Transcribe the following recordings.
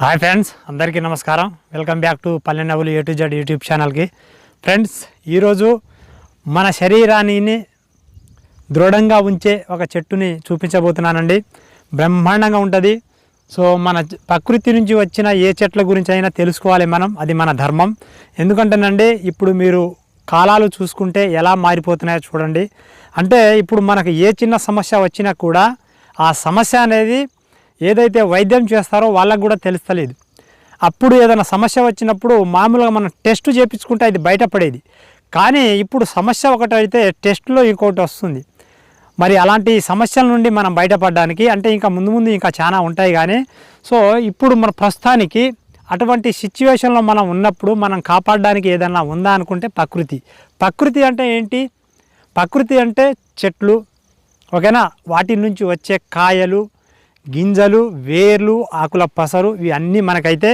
Hi friends అందరికీ నమస్కారం. Welcome back to Pallenavvulu A to Z YouTube ఛానల్కి. Friends ఈరోజు మన శరీరాన్ని దృఢంగా ఉంచే ఒక చెట్టుని చూపించబోతున్నానండి. బ్రహ్మాండంగా ఉంటుంది. సో మన ప్రకృతి నుంచి వచ్చిన ఏ చెట్ల గురించి అయినా తెలుసుకోవాలి మనం. అది మన ధర్మం. ఎందుకంటేనండి ఇప్పుడు మీరు కాలాలు చూసుకుంటే ఎలా మారిపోతున్నాయో చూడండి. అంటే ఇప్పుడు మనకు ఏ చిన్న సమస్య వచ్చినా కూడా ఆ సమస్య అనేది ఏదైతే వైద్యం చేస్తారో వాళ్ళకు కూడా తెలుస్తలేదు. అప్పుడు ఏదైనా సమస్య వచ్చినప్పుడు మామూలుగా మనం టెస్ట్ చేయించుకుంటే అది బయటపడేది. కానీ ఇప్పుడు సమస్య ఒకటి అయితే టెస్ట్లో ఇంకోటి వస్తుంది. మరి అలాంటి సమస్యల నుండి మనం బయటపడడానికి అంటే ఇంకా ముందు ముందు ఇంకా చాలా ఉంటాయి కానీ సో ఇప్పుడు మన ప్రస్తుతానికి అటువంటి సిచ్యువేషన్లో మనం ఉన్నప్పుడు మనం కాపాడడానికి ఏదైనా ఉందా అనుకుంటే ప్రకృతి. ప్రకృతి అంటే ఏంటి? ప్రకృతి అంటే చెట్లు ఓకేనా? వాటి నుంచి వచ్చే కాయలు గింజలు వేర్లు ఆకుల పసరు ఇవన్నీ మనకైతే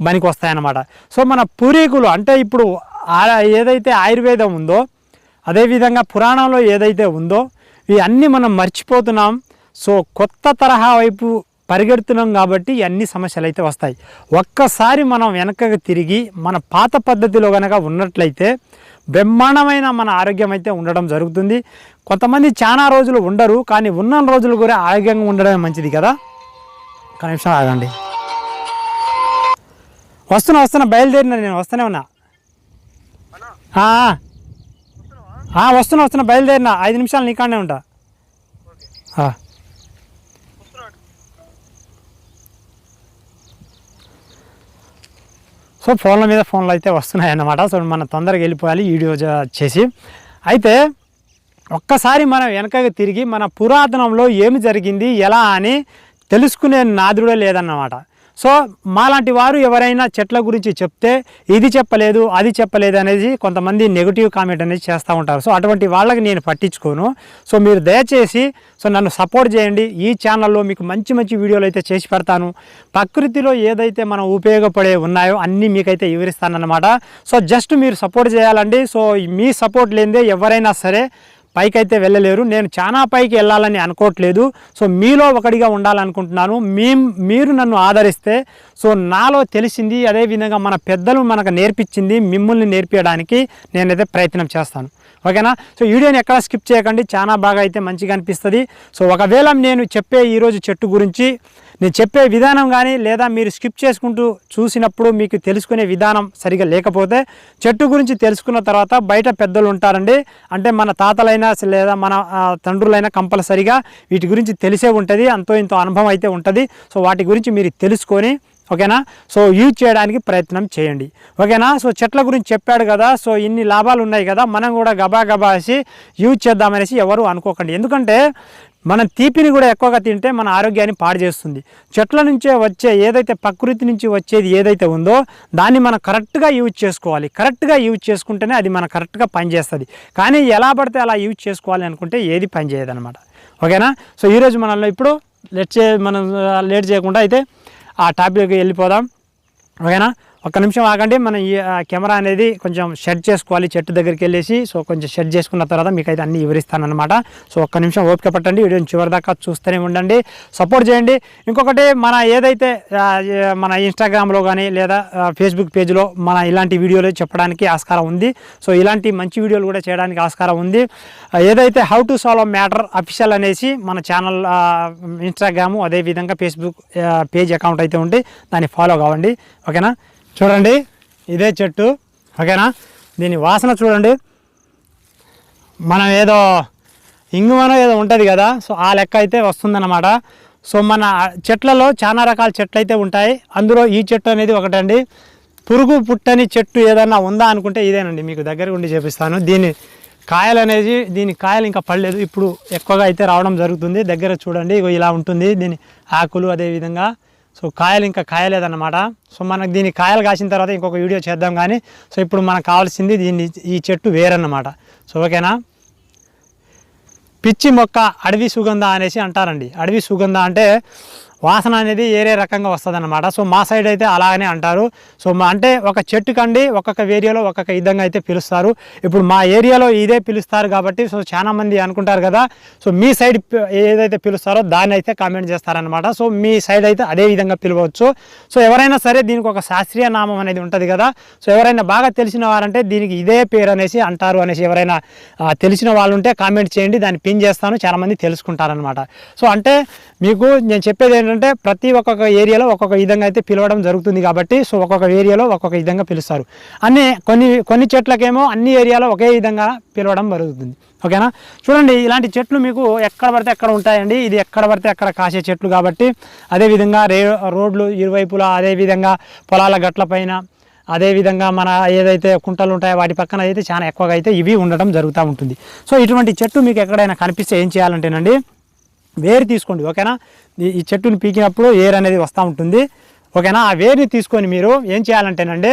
పనికి వస్తాయన్నమాట సో మన పూర్వీకులు అంటే ఇప్పుడు ఏదైతే ఆయుర్వేదం ఉందో అదేవిధంగా పురాణంలో ఏదైతే ఉందో ఇవి అన్నీ మనం మర్చిపోతున్నాం. సో కొత్త తరహా వైపు పరిగెడుతున్నాం కాబట్టి అన్ని సమస్యలు అయితే వస్తాయి. ఒక్కసారి మనం వెనకకు తిరిగి మన పాత పద్ధతిలో కనుక ఉన్నట్లయితే బ్రహ్మాండమైన మన ఆరోగ్యం అయితే ఉండడం జరుగుతుంది. కొంతమంది చాలా రోజులు ఉండరు కానీ ఉన్న రోజులు కూడా ఆరోగ్యంగా ఉండడమే మంచిది కదా? ఒక ఆగండి. వస్తున్నా వస్తున్నా బయలుదేరిన నేను? వస్తూనే ఉన్నా. వస్తున్న వస్తున్నా వస్తున్నా బయలుదేరిన? ఐదు నిమిషాలు నీకాడనే ఉంటా. సో ఫోన్ల మీద ఫోన్లు అయితే వస్తున్నాయి అన్నమాట. సో మనం తొందరగా వెళ్ళిపోవాలి వీడియో చేసి. అయితే ఒక్కసారి మనం వెనకకి తిరిగి మన పురాతనంలో ఏమి జరిగింది ఎలా అని తెలుసుకునే నాదుడే లేదన్నమాట. సో మాలాంటి వారు ఎవరైనా చెట్ల గురించి చెప్తే ఇది చెప్పలేదు అది చెప్పలేదు అనేది కొంతమంది నెగిటివ్ కామెంట్ అనేది చేస్తూ ఉంటారు. సో అటువంటి వాళ్ళకి నేను పట్టించుకోను. సో మీరు దయచేసి సో నన్ను సపోర్ట్ చేయండి. ఈ ఛానల్లో మీకు మంచి మంచి వీడియోలు అయితే చేసి పెడతాను. ప్రకృతిలో ఏదైతే మనం ఉపయోగపడే ఉన్నాయో అన్నీ మీకైతే వివరిస్తానన్నమాట. సో జస్ట్ మీరు సపోర్ట్ చేయాలండి. సో మీ సపోర్ట్ లేనిదే ఎవరైనా సరే పైకి అయితే వెళ్ళలేరు. నేను చాలా పైకి వెళ్ళాలని అనుకోవట్లేదు. సో మీలో ఒకటిగా ఉండాలనుకుంటున్నాను. మీ మీరు నన్ను ఆదరిస్తే సో నాలో తెలిసింది అదేవిధంగా మన పెద్దలు మనకు నేర్పించింది మిమ్మల్ని నేర్పించడానికి నేనైతే ప్రయత్నం చేస్తాను. ఓకేనా? సో వీడియోని ఎక్కడ స్కిప్ చేయకండి. చాలా బాగా అయితే మంచిగా అనిపిస్తుంది. సో ఒకవేళ నేను చెప్పే ఈరోజు చెట్టు గురించి నేను చెప్పే విధానం కానీ లేదా మీరు స్కిప్ చేసుకుంటూ చూసినప్పుడు మీకు తెలుసుకునే విధానం సరిగా లేకపోతే చెట్టు గురించి తెలుసుకున్న తర్వాత బయట పెద్దలు ఉంటారండి. అంటే మన తాతలైనా లేదా మన తండ్రులైనా కంపల్సరిగా వీటి గురించి తెలిసే ఉంటుంది. అంతో ఇంతో అనుభవం అయితే ఉంటుంది. సో వాటి గురించి మీరు తెలుసుకొని ఓకేనా? సో యూజ్ చేయడానికి ప్రయత్నం చేయండి. ఓకేనా? సో చెట్ల గురించి చెప్పాడు కదా. సో ఇన్ని లాభాలు ఉన్నాయి కదా. మనం కూడా గబా గబాసి యూజ్ చేద్దామనేసి ఎవరు అనుకోకండి. ఎందుకంటే మనం తీపిని కూడా ఎక్కువగా తింటే మన ఆరోగ్యాన్ని పాడు చేస్తుంది. చెట్ల నుంచే వచ్చే ఏదైతే ప్రకృతి నుంచి వచ్చేది ఏదైతే ఉందో దాన్ని మనం కరెక్ట్గా యూజ్ చేసుకోవాలి. కరెక్ట్గా యూజ్ చేసుకుంటేనే అది మన కరెక్ట్గా పనిచేస్తుంది. కానీ ఎలా పడితే అలా యూజ్ చేసుకోవాలి అనుకుంటే ఏది పనిచేయదు అనమాట ఓకేనా? సో ఈరోజు మనలో ఇప్పుడు లెట్ చే మనం లేట్ చేయకుండా అయితే ఆ టాపిక్ వెళ్ళిపోదాం. ఓకేనా? ఒక్క నిమిషం ఆగండి మనం ఈ కెమెరా అనేది కొంచెం షెడ్ చేసుకోవాలి చెట్టు దగ్గరికి వెళ్ళేసి. సో కొంచెం షెడ్ చేసుకున్న తర్వాత మీకు అయితే అన్ని వివరిస్తానమాట సో ఒక్క నిమిషం ఓపిక పట్టండి వీడియోని చివరి దాకా చూస్తూనే ఉండండి. సపోర్ట్ చేయండి. ఇంకొకటి మన ఏదైతే మన ఇన్స్టాగ్రామ్లో కానీ లేదా ఫేస్బుక్ పేజ్లో మన ఇలాంటి వీడియోలు చెప్పడానికి ఆస్కారం ఉంది. సో ఇలాంటి మంచి వీడియోలు కూడా చేయడానికి ఆస్కారం ఉంది. ఏదైతే how to solve matter official అనేసి మన ఛానల్ ఇన్స్టాగ్రాము అదేవిధంగా ఫేస్బుక్ పేజ్ అకౌంట్ అయితే ఉంటే దాన్ని ఫాలో కావండి. ఓకేనా? చూడండి ఇదే చెట్టు. ఓకేనా? దీని వాసన చూడండి. మనం ఏదో ఇంగువనో ఏదో ఉంటుంది కదా సో ఆ లెక్క అయితే వస్తుందన్నమాట. సో మన చెట్లలో చాలా రకాల చెట్లు అయితే ఉంటాయి. అందులో ఈ చెట్టు అనేది ఒకటండి. పురుగు పుట్టని చెట్టు ఏదన్నా ఉందా అనుకుంటే ఇదేనండి మీకు దగ్గర ఉండి చేపిస్తాను. దీని కాయలు అనేది దీని కాయలు ఇంకా పడలేదు. ఇప్పుడు ఎక్కువగా అయితే రావడం జరుగుతుంది. దగ్గర చూడండి ఇగో ఇలా ఉంటుంది. దీని ఆకులు అదేవిధంగా సో కాయలు ఇంకా కాయలేదన్నమాట. సో మనకు దీని కాయలు కాసిన తర్వాత ఇంకొక వీడియో చేద్దాం కానీ సో ఇప్పుడు మనకు కావాల్సింది దీన్ని ఈ చెట్టు వేరన్నమాట. సో ఓకేనా? పిచ్చి మొక్క అడవి సుగంధ అనేసి అంటారండి. అడవి సుగంధ అంటే వాసన అనేది ఏరే రకంగా వస్తుంది అనమాట సో మా సైడ్ అయితే అలాగనే అంటారు. సో మా అంటే ఒక చెట్టు కండి ఒక్కొక్క ఏరియాలో ఒక్కొక్క విధంగా అయితే పిలుస్తారు. ఇప్పుడు మా ఏరియాలో ఇదే పిలుస్తారు కాబట్టి సో చాలామంది అనుకుంటారు కదా. సో మీ సైడ్ ఏదైతే పిలుస్తారో దాన్ని అయితే కామెంట్ చేస్తారనమాట సో మీ సైడ్ అయితే అదే విధంగా పిలవచ్చు. సో ఎవరైనా సరే దీనికి ఒక శాస్త్రీయ నామం అనేది ఉంటుంది కదా. సో ఎవరైనా బాగా తెలిసిన వారంటే దీనికి ఇదే పేరు అనేసి అంటారు అనేసి ఎవరైనా తెలిసిన వాళ్ళు ఉంటే కామెంట్ చేయండి. దాన్ని పిన్ చేస్తాను. చాలామంది తెలుసుకుంటారనమాట సో అంటే మీకు నేను చెప్పేది ఏంటంటే ప్రతి ఒక్కొక్క ఏరియాలో ఒక్కొక్క విధంగా అయితే పిలవడం జరుగుతుంది కాబట్టి సో ఒక్కొక్క ఏరియాలో ఒక్కొక్క విధంగా పిలుస్తారు. అన్ని కొన్ని కొన్ని చెట్లకేమో అన్ని ఏరియాలో ఒకే విధంగా పిలవడం జరుగుతుంది. ఓకేనా? చూడండి ఇలాంటి చెట్లు మీకు ఎక్కడ పడితే ఎక్కడ ఉంటాయండి. ఇది ఎక్కడ పడితే అక్కడ కాసే చెట్లు కాబట్టి అదేవిధంగా రే రోడ్లు ఇరువైపులా అదేవిధంగా పొలాల గట్ల పైన అదేవిధంగా మన ఏదైతే కుంటలు ఉంటాయో వాటి పక్కన అయితే చాలా ఎక్కువగా అయితే ఇవి ఉండడం జరుగుతూ ఉంటుంది. సో ఇటువంటి చెట్టు మీకు ఎక్కడైనా కనిపిస్తే ఏం చేయాలంటేనండి వేరు తీసుకోండి ఓకేనా? ఈ- చెట్టుని పీకినప్పుడు ఏర్ అనేది వస్తూ ఉంటుంది. ఓకేనా? ఆ వేరుని తీసుకొని మీరు ఏం చేయాలంటేనండి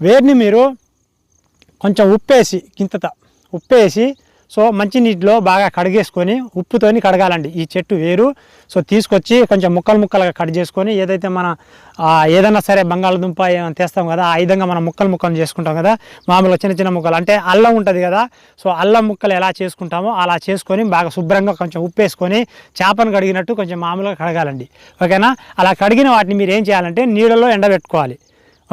వేరుని మీరు కొంచెం ఉప్పేసి కింతత ఉప్పేసి సో మంచినీటిలో బాగా కడిగేసుకొని ఉప్పుతోని కడగాలండి. ఈ చెట్టు వేరు. సో తీసుకొచ్చి కొంచెం ముక్కలు ముక్కలుగా కట్ చేసుకొని ఏదైతే మన ఏదైనా సరే బంగాళదుంప ఏమైనా తెస్తాం కదా ఆ విధంగా మనం ముక్కలు ముక్కలు చేసుకుంటాం కదా. మామూలుగా చిన్న చిన్న ముక్కలు. అంటే అల్లం ఉంటుంది కదా. సో అల్లం ముక్కలు ఎలా చేసుకుంటామో అలా చేసుకొని బాగా శుభ్రంగా కొంచెం ఉప్పేసుకొని చేపను కడిగినట్టు కొంచెం మామూలుగా కడగాలండి. ఓకేనా? అలా కడిగిన వాటిని మీరు ఏం చేయాలంటే నీడలో ఎండబెట్టుకోవాలి.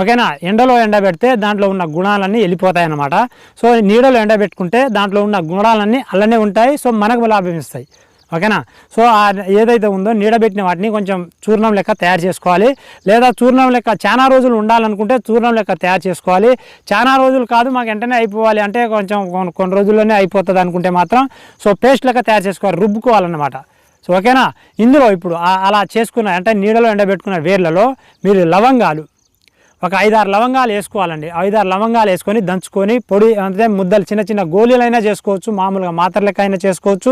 ఓకేనా? ఎండలో ఎండబెడితే దాంట్లో ఉన్న గుణాలన్నీ వెళ్ళిపోతాయి అన్నమాట సో నీడలో ఎండబెట్టుకుంటే దాంట్లో ఉన్న గుణాలన్నీ అలానే ఉంటాయి. సో మనకు లాభం ఇస్తాయి. ఓకేనా? సో ఏదైతే ఉందో నీడబెట్టిన వాటిని కొంచెం చూర్ణం లెక్క తయారు చేసుకోవాలి. లేదా చూర్ణం లెక్క చాలా రోజులు ఉండాలనుకుంటే చూర్ణం లెక్క తయారు చేసుకోవాలి. చాలా రోజులు కాదు మాకు వెంటనే అయిపోవాలి అంటే కొంచెం కొన్ని- కొన్ని రోజుల్లోనే అయిపోతుంది అనుకుంటే మాత్రం. సో పేస్ట్ లెక్క తయారు చేసుకోవాలి రుబ్బుకోవాలన్నమాట. సో ఓకేనా? ఇందులో ఇప్పుడు అలా చేసుకున్న అంటే నీడలో ఎండబెట్టుకున్న వేర్లలో మీరు లవంగాలు ఒక ఐదారు లవంగాలు వేసుకోవాలండి. ఐదారు లవంగాలు వేసుకొని దంచుకొని పొడి అంటే ముద్దలు చిన్న చిన్న గోళీలైనా చేసుకోవచ్చు మామూలుగా మాత్ర లెక్క అయినా చేసుకోవచ్చు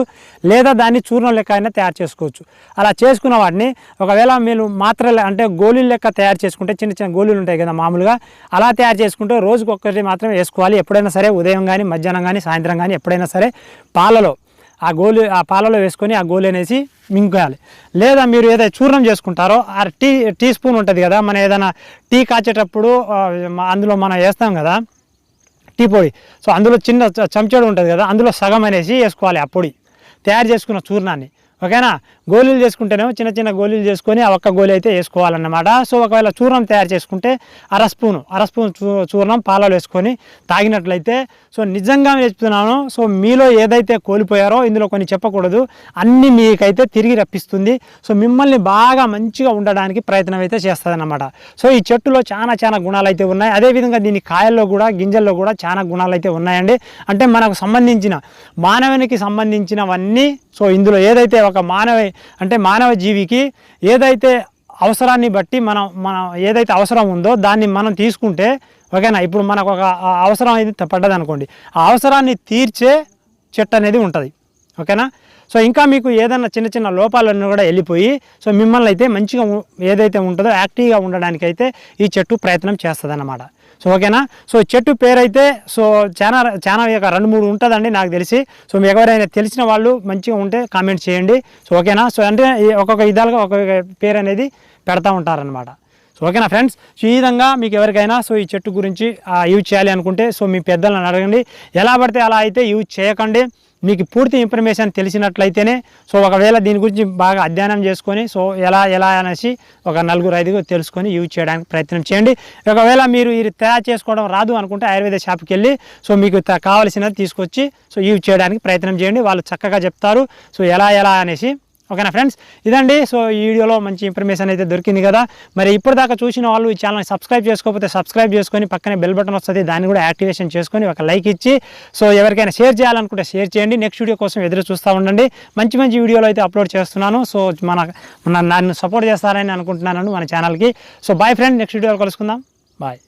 లేదా దాన్ని చూర్ణం లెక్క అయినా తయారు చేసుకోవచ్చు. అలా చేసుకున్న వాటిని ఒకవేళ మీరు మాత్రలు అంటే గోళీలు లెక్క తయారు చేసుకుంటే చిన్న చిన్న గోళీలు ఉంటాయి కదా మామూలుగా అలా తయారు చేసుకుంటే రోజుకి ఒక్కటి మాత్రం వేసుకోవాలి. ఎప్పుడైనా సరే ఉదయం కానీ మధ్యాహ్నం కానీ సాయంత్రం కానీ ఎప్పుడైనా సరే పాలలో ఆ గోలి ఆ పాలలో వేసుకొని ఆ గోలి అనేసి మింగాలి లేదా మీరు ఏదైతే చూర్ణం చేసుకుంటారో ఆ టీ టీ స్పూన్ ఉంటుంది కదా మనం ఏదైనా టీ కాచేటప్పుడు అందులో మనం వేస్తాం కదా టీ పొడి. సో అందులో చిన్న చ- చెంచాడు ఉంటుంది కదా అందులో సగం అనేసి వేసుకోవాలి ఆ పొడి. తయారు చేసుకున్న చూర్ణాన్ని. ఓకేనా? గోళీలు చేసుకుంటేనేమో చిన్న చిన్న గోళీలు చేసుకొని ఆ ఒక్క గోళీ అయితే వేసుకోవాలన్నమాట. సో ఒకవేళ చూర్ణం తయారు చేసుకుంటే అర స్పూను అర స్పూన్ చూ- చూర్ణం పాలలో వేసుకొని తాగినట్లయితే సో నిజంగా చెప్తున్నాను సో మీలో ఏదైతే కోల్పోయారో ఇందులో కొన్ని చెప్పకూడదు. అన్నీ మీకైతే తిరిగి రప్పిస్తుంది. సో మిమ్మల్ని బాగా మంచిగా ఉండడానికి ప్రయత్నం అయితే చేస్తుంది సో ఈ చెట్టులో చాలా చాలా గుణాలు అయితే ఉన్నాయి అదేవిధంగా దీని కాయల్లో కూడా గింజల్లో కూడా చాలా గుణాలు అయితే ఉన్నాయండి. అంటే మనకు సంబంధించిన మానవునికి సంబంధించినవన్నీ సో ఇందులో ఏదైతే ఒక మానవ అంటే మానవ జీవికి ఏదైతే అవసరాన్ని బట్టి మనం మన ఏదైతే అవసరం ఉందో దాన్ని మనం తీసుకుంటే ఓకేనా ఇప్పుడు మనకు ఒక అవసరం అయితే పడ్డది అనుకోండి ఆ అవసరాన్ని తీర్చే చెట్టు అనేది ఉంటుంది. ఓకేనా? సో ఇంకా మీకు ఏదైనా చిన్న చిన్న లోపాలన్నీ కూడా వెళ్ళిపోయి సో మిమ్మల్ని అయితే మంచిగా ఏదైతే ఉంటుందో యాక్టివ్గా ఉండడానికైతే ఈ చెట్టు ప్రయత్నం చేస్తుంది సో ఓకేనా? సో చెట్టు పేరైతే సో చాలా చాలా ఒక రెండు మూడు ఉంటుందండి నాకు తెలిసి. సో మీకు ఎవరైనా తెలిసిన వాళ్ళు మంచిగా ఉంటే కామెంట్ చేయండి. సో ఓకేనా? సో అంటే ఈ ఒక్కొక్క విధాలుగా ఒక్కొక్క పేరు అనేది పెడతా ఉంటారనమాట సో ఓకేనా ఫ్రెండ్స్? సో ఈ విధంగా మీకు ఎవరికైనా సో ఈ చెట్టు గురించి యూజ్ చేయాలి అనుకుంటే సో మీ పెద్దలను అడగండి. ఎలా పడితే అలా అయితే యూజ్ చేయకండి. మీకు పూర్తి ఇన్ఫర్మేషన్ తెలిసినట్లయితేనే సో ఒకవేళ దీని గురించి బాగా అధ్యయనం చేసుకొని సో ఎలా ఎలా అనేసి ఒక నలుగురు ఐదుగురు తెలుసుకొని యూజ్ చేయడానికి ప్రయత్నం చేయండి. ఒకవేళ మీరు ఇది తయారు చేసుకోవడం రాదు అనుకుంటే ఆయుర్వేద షాప్కి వెళ్ళి సో మీకు కావలసినది తీసుకొచ్చి సో యూజ్ చేయడానికి ప్రయత్నం చేయండి. వాళ్ళు చక్కగా చెప్తారు. సో ఎలా ఎలా అనేసి ఓకేనా ఫ్రెండ్స్? ఇదండి. సో ఈ వీడియోలో మంచి ఇన్ఫర్మేషన్ అయితే దొరికింది కదా. మరి ఇప్పటిదాకా చూసిన వాళ్ళు ఈ ఛానల్ సబ్స్క్రైబ్ చేసుకోకపోతే సబ్స్క్రైబ్ చేసుకొని పక్కనే బెల్ బటన్ వస్తుంది. దాన్ని కూడా యాక్టివేషన్ చేసుకొని ఒక లైక్ ఇచ్చి సో ఎవరికైనా షేర్ చేయాలనుకుంటే షేర్ చేయండి. నెక్స్ట్ వీడియో కోసం ఎదురు చూస్తూ ఉండండి. మంచి మంచి వీడియోలు అయితే అప్లోడ్ చేస్తున్నాను. సో మన నన్ను సపోర్ట్ చేస్తారని అనుకుంటున్నాను మన ఛానల్కి సో బాయ్ ఫ్రెండ్ నెక్స్ట్ వీడియోలో కలుసుకుందాం. బాయ్